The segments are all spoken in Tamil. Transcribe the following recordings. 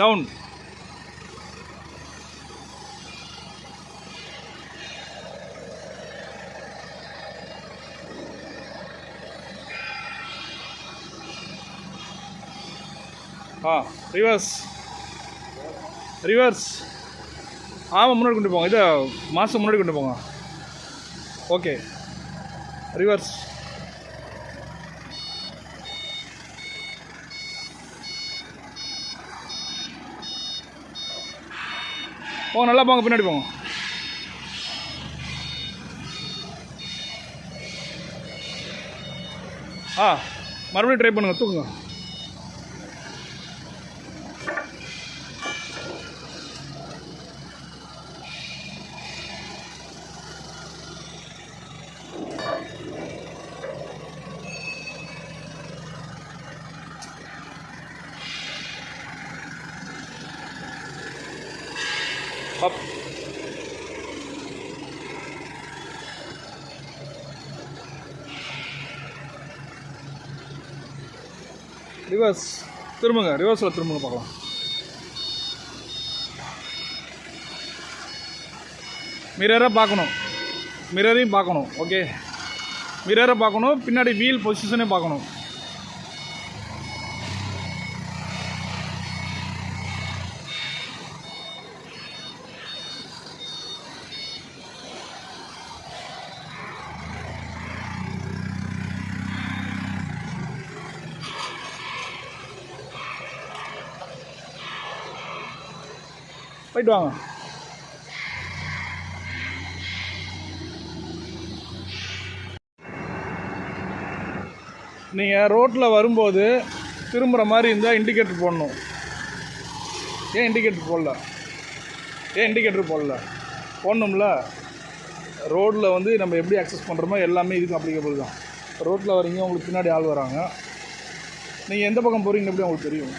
டவுன் ஆ ரிவர்ஸ் ரிவர்ஸ் ஆமாம் முன்னாடி கொண்டு போங்க. இதை மாதம் முன்னாடி கொண்டு போங்க. ஓகே ரிவர்ஸ் போங்க நல்லா போங்க பின்னாடி போங்க. ஆ மறுபடியும் ட்ரை பண்ணுங்கள் தூக்குங்க. அப் ரிவர்ஸ் திரும்புங்க. ரிவர்ஸில் திரும்புங்க பார்க்கலாம். மிரரை பார்க்கணும். மிரரையும் பார்க்கணும். ஓகே மிரரை பார்க்கணும். பின்னாடி வீல் பொசிஷனே பார்க்கணும். போயிட்டு வாங்க நீங்கள் ரோட்டில் வரும்போது திரும்புகிற மாதிரி இருந்தால் இண்டிகேட்டர் போடணும். ஏன் இண்டிகேட்டர் போடல? ஏன் இண்டிகேட்டர் போடல? போடணும்ல. ரோட்டில் வந்து நம்ம எப்படி அக்சஸ் பண்ணுறோமோ எல்லாமே இதுக்கு அப்ளிகபிள் தான். ரோட்டில் வரீங்க உங்களுக்கு பின்னாடி ஆள் வராங்க. நீங்கள் எந்த பக்கம் போகிறீங்கன்னு எப்படி உங்களுக்கு தெரியும்?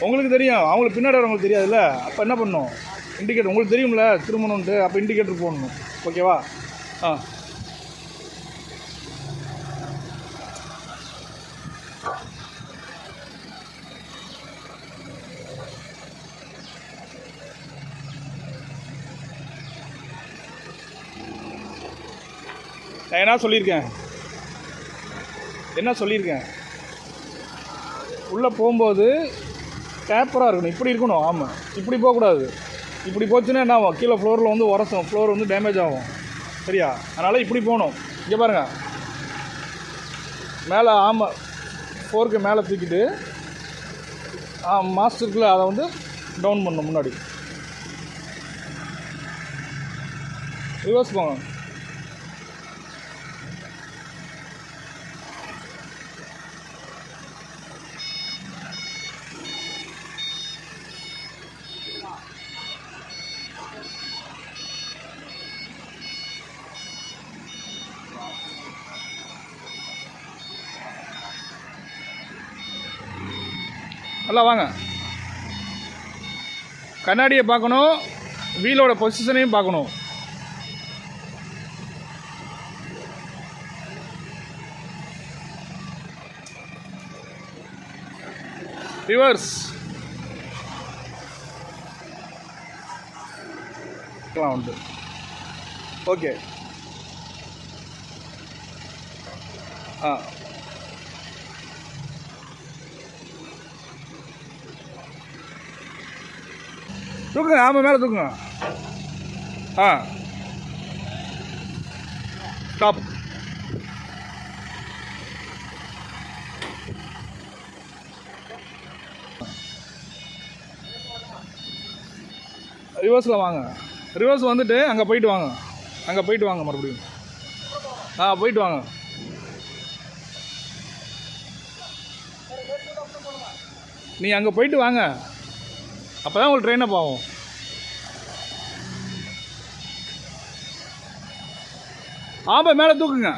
உங்களுக்கு தெரியும். அவங்களுக்கு பின்னாடி வரவங்களுக்கு தெரியாதுல்ல? அப்போ என்ன பண்ணணும் இண்டிகேட்டர் உங்களுக்கு தெரியும்ல? திரும்பணுன்ட்டு அப்போ இண்டிகேட்டர் போடணும். ஓகேவா ஆ. நான் என்ன சொல்லியிருக்கேன்? என்ன சொல்லியிருக்கேன்? உள்ளே போகும்போது டேப்பராக இருக்கணும். இப்படி இருக்கணும். ஆமாம் இப்படி போகக்கூடாது. இப்படி போச்சுன்னா என்ன ஆகும்? கீழே ஃப்ளோரில் வந்து உரசும். ஃப்ளோர் வந்து டேமேஜ் ஆகும். சரியா? அதனால் இப்படி போகணும். இங்கே பாருங்கள் மேலே ஆமாம் ஃபோருக்கு மேலே தூக்கிட்டு ஆ அதை வந்து டவுன் பண்ணணும் முன்னாடி. ரிவர்ஸ் போங்க. நல்லா வாங்க. கண்ணாடியை பார்க்கணும் வீலோட பொசிஷனையும் பார்க்கணும். ரிவர்ஸ் உண்டு. ஓகே ஆ. தூக்குங்க ஆமாம் மேலே தூக்குங்க. ஆ. ஸ்டாப் ரிவர்ஸில் வாங்க. ரிவர்ஸ் வந்துட்டு அங்கே போயிட்டு வாங்க. அங்கே போயிட்டு வாங்க மறுபடியும். ஆ போயிட்டு வாங்க. நீ அங்கே போயிட்டு வாங்க. அப்போ தான் உங்களுக்கு ட்ரெயின் அப் ஆகும். ஆமாம் மேலே தூக்குங்க.